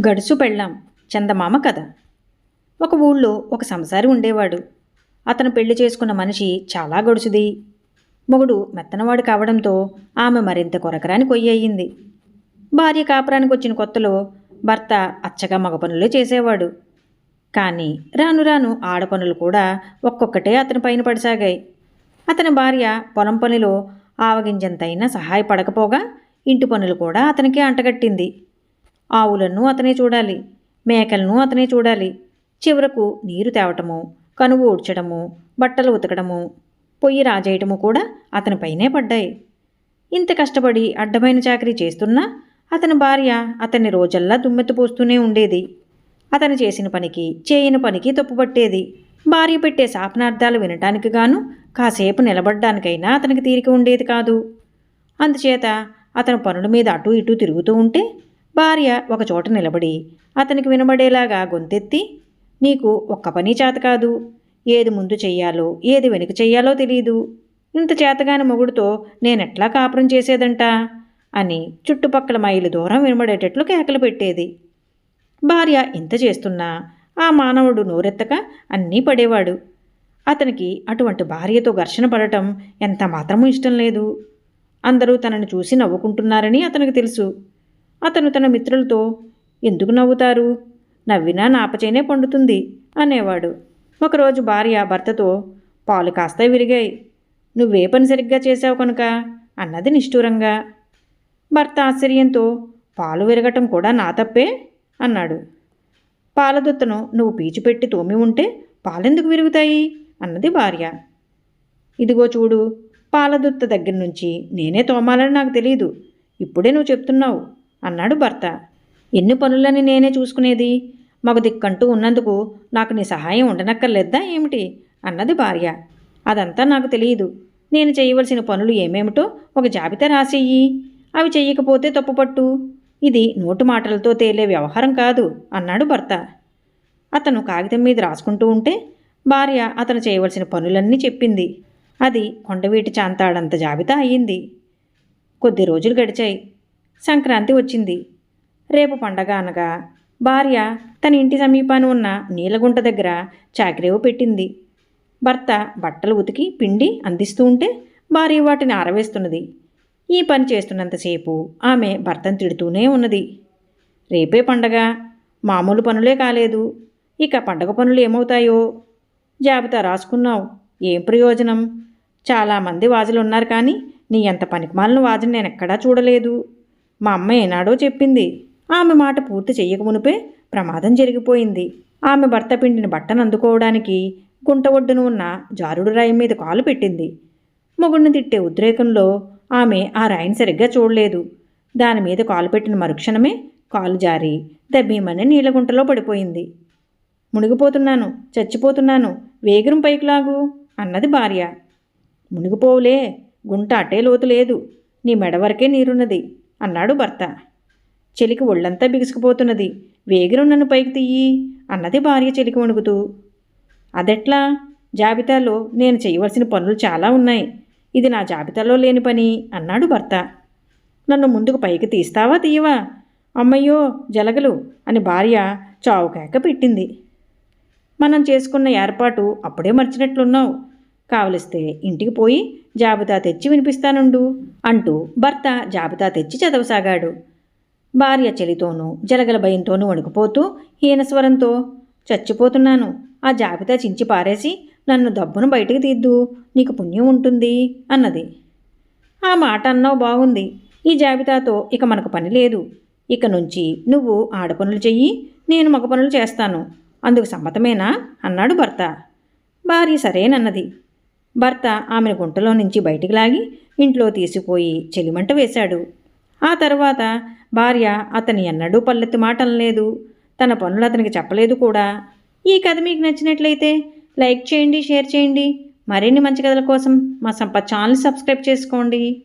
గడుసు పెళ్ళాం చందమామ కథ. ఒక ఊళ్ళో ఒక సంసారి ఉండేవాడు. అతను పెళ్ళి చేసుకున్న మనిషి చాలా గడుసుది. మొగుడు మెత్తనవాడు కావడంతో ఆమె మరింత కొరకరాని కొయ్యి భార్య కాపురానికి వచ్చిన కొత్తలో భర్త అచ్చగా మగ పనులు చేసేవాడు. కానీ రాను రాను ఆడపనులు కూడా ఒక్కొక్కటే అతని పైన పడిసాగాయి. అతని భార్య పొలం పనిలో ఆవగింజంతైనా సహాయపడకపోగా ఇంటి పనులు కూడా అతనికి అంటగట్టింది. ఆవులను అతనే చూడాలి మేకలను అతనే చూడాలి. చివరకు నీరు తేవటము కనువు ఊడ్చడము బట్టలు ఉతకడము పొయ్యి రాజేయటము కూడా అతనిపైనే పడ్డాయి. ఇంత కష్టపడి అడ్డమైన చాకరీ చేస్తున్నా అతని భార్య అతన్ని రోజల్లా దుమ్మెత్తిపోస్తూనే ఉండేది. అతను చేసిన పనికి చేయని పనికి తప్పుపట్టేది భార్య పెట్టే శాపనార్థాలు వినటానికి గాను కాసేపు నిలబడ్డానికైనా అతనికి తీరిక ఉండేది కాదు. అందుచేత అతను పనుల మీద అటు ఇటు తిరుగుతూ ఉంటే భార్య ఒకచోట నిలబడి అతనికి వినబడేలాగా గొంతెత్తి నీకు ఒక్క పని చేత కాదు. ఏది ముందు చెయ్యాలో ఏది వెనుక చెయ్యాలో తెలియదు ఇంత చేతగాని మొగుడుతో నేనెట్లా కాపురం చేసేదంట? అని చుట్టుపక్కల మైలు దూరం వినబడేటట్లు కేకలు పెట్టేది. భార్య ఇంత చేస్తున్నా ఆ మానవుడు నోరెత్తక అన్నీ పడేవాడు. అతనికి అటువంటి భార్యతో ఘర్షణ పడటం ఎంత మాత్రమూ ఇష్టం లేదు. అందరూ తనని చూసి నవ్వుకుంటున్నారని అతనికి తెలుసు. అతను తన మిత్రులతో ఎందుకు నవ్వుతారు? నవ్వినా నాపచేనే పండుతుంది అనేవాడు. ఒకరోజు భార్య భర్తతో పాలు కాస్త విరిగాయి. నువ్వే పని సరిగ్గా చేసావు కనుక అన్నది నిష్ఠూరంగా. భర్త ఆశ్చర్యంతో పాలు విరగటం కూడా నా తప్పే? అన్నాడు. పాలదుత్తను నువ్వు పీచు పెట్టి తోమి ఉంటే పాలెందుకు విరుగుతాయి? అన్నది భార్య. ఇదిగో చూడు పాలదుత్త దగ్గర నుంచి నేనే తోమాలని నాకు తెలియదు ఇప్పుడే నువ్వు చెప్తున్నావు. అన్నాడు భర్త. ఎన్ని పనులని నేనే చూసుకునేది? మగ దిక్కంటూ ఉన్నందుకు నాకు నీ సహాయం ఉండనక్కర్లేద్దా ఏమిటి? అన్నది భార్య. అదంతా నాకు తెలియదు. నేను చేయవలసిన పనులు ఏమేమిటో ఒక జాబితా రాసేయి. అవి చెయ్యకపోతే తప్పుపట్టు ఇది నోటు మాటలతో తేలే వ్యవహారం కాదు అన్నాడు భర్త. అతను కాగితం మీద రాసుకుంటూ ఉంటే భార్య అతను చేయవలసిన పనులన్నీ చెప్పింది. అది కొండవీటి చాంతాడంత జాబితా అయ్యింది. కొద్ది రోజులు గడిచాయి. సంక్రాంతి వచ్చింది. రేపు పండగ అనగా భార్య తన ఇంటి సమీపాన ఉన్న నీలగుంట దగ్గర చాకరేవు పెట్టింది. భర్త బట్టలు ఉతికి పిండి అందిస్తూ ఉంటే భార్య వాటిని ఆరవేస్తున్నది. ఈ పని చేస్తున్నంతసేపు ఆమె భర్తను తిడుతూనే ఉన్నది. రేపే పండగ. మామూలు పనులే కాలేదు. ఇక పండగ పనులు ఏమవుతాయో? జాబితా రాసుకున్నావు. ఏం ప్రయోజనం? చాలామంది వాజులు ఉన్నారు కానీ నీ ఎంత పనికిమాలిన వాజుని నేను ఎక్కడా చూడలేదు. మా అమ్మ ఏనాడో చెప్పింది. ఆమె మాట పూర్తి చెయ్యకమునిపే ప్రమాదం జరిగిపోయింది. ఆమె భర్త పిండిన బట్టను అందుకోవడానికి గుంట ఒడ్డున ఉన్న జారుడు రాయి మీద కాలు పెట్టింది. మొగుడిని తిట్టే ఉద్రేకంలో ఆమె ఆ రాయిని సరిగ్గా చూడలేదు. దాని మీద కాలు పెట్టిన మరుక్షణమే కాలు జారి దబ్బీమని నీళ్ళగుంటలో పడిపోయింది. మునిగిపోతున్నాను చచ్చిపోతున్నాను వేగరం పైకి లాగు అన్నది భార్య. మునిగిపోవులే గుంట అట్టే లోతు లేదు. నీ మెడ వరకే నీరున్నది. అన్నాడు భర్త. చెలికి ఒళ్ళంతా బిగుసుకుపోతున్నది. వేగిరం నన్ను పైకి తీయి అన్నది భార్య చెలికి వణుకుతూ. అదెట్లా? జాబితాలో నేను చేయవలసిన పనులు చాలా ఉన్నాయి. ఇది నా జాబితాలో లేని పని అన్నాడు భర్త. నన్ను ముందుకు పైకి తీస్తావా తీయవా? అమ్మయ్యో జలగలు అని భార్య చావుకేక పెట్టింది. మనం చేసుకున్న ఏర్పాటు అప్పుడే మర్చినట్లున్నావు. కావలిస్తే ఇంటికి పోయి జాబితా తెచ్చి వినిపిస్తానుండు అంటూ భర్త జాబితా తెచ్చి చదవసాగాడు. భార్య చెలితోనూ జలగల భయంతోనూ వణుకుపోతూ హీనస్వరంతో చచ్చిపోతున్నాను. ఆ జాబితా చించి పారేసి నన్ను దబ్బును బయటికి తీద్దు. నీకు పుణ్యం ఉంటుంది అన్నది. ఆ మాట అన్నావు బాగుంది ఈ జాబితాతో ఇక మనకు పని లేదు. ఇక నుంచి నువ్వు ఆడపనులు చెయ్యి నేను మగ పనులు చేస్తాను. అందుకు సమ్మతమేనా? అన్నాడు భర్త. భార్య సరేనన్నది. భర్త ఆమెను గుంటలో నుంచి బయటికి లాగి ఇంట్లో తీసిపోయి చెలిమంట వేశాడు. ఆ తర్వాత భార్య అతని ఎన్నడూ పల్లెత్తి మాట తన పనులు అతనికి చెప్పలేదు కూడా. ఈ కథ మీకు నచ్చినట్లయితే లైక్ చేయండి షేర్ చేయండి. మరిన్ని మంచి కథల కోసం మా సంపత్ ఛానల్ సబ్స్క్రైబ్ చేసుకోండి.